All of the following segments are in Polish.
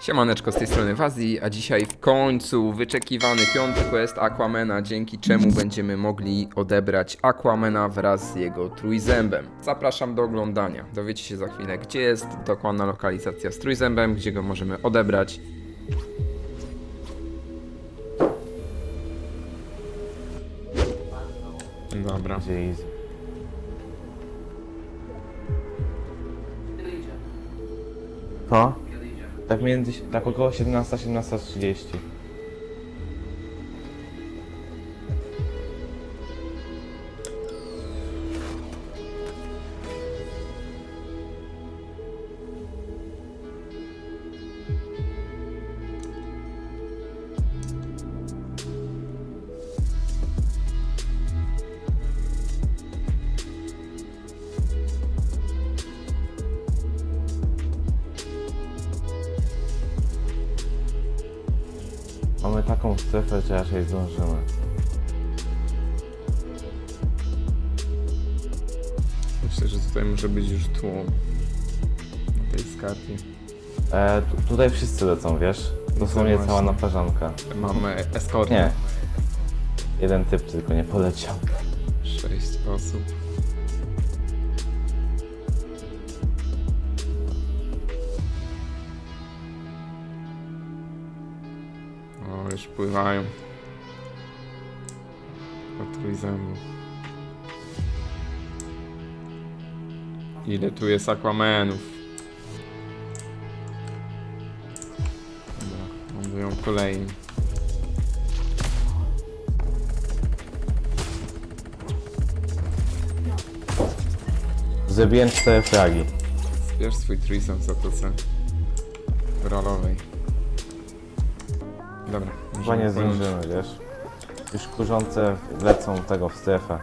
Siemaneczko z tej strony Wazji, a dzisiaj w końcu wyczekiwany piąty quest Aquamena, dzięki czemu będziemy mogli odebrać Aquamena wraz z jego trójzębem. Zapraszam do oglądania. Dowiecie się za chwilę, gdzie jest dokładna lokalizacja z trójzębem, gdzie go możemy odebrać. Dobra. Gdzie easy. Tak między, tak około 17, Mamy taką strefę, że raczej zdążymy. Myślę, że tutaj może być już tłum na tej skarpie. E, tu, tutaj wszyscy lecą, wiesz? Dosłownie No cała właśnie. naparzanka. Mamy eskortę. Nie. Jeden typ tylko nie poleciał. Sześć osób. exploraram utilizando com a Aquamanov. Vamos ver um play. Zabijam cztery fragi. Wiesz swój trójsąd za to co? Rolowej. Dobra. Chyba nie płynąć. zdążymy, wiesz? Już kurzące lecą tego w strefę.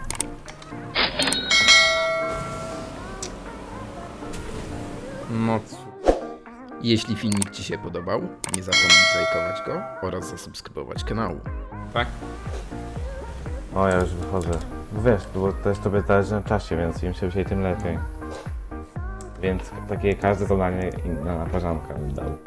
No cóż. Jeśli filmik Ci się podobał, nie zapomnij zlajkować go oraz zasubskrybować kanału. Tak? O, ja już wychodzę. Bo wiesz, bo też tobie zależy na czasie, więc im szybciej, tym lepiej. Więc takie każde zadanie inna naparzanka bym dał.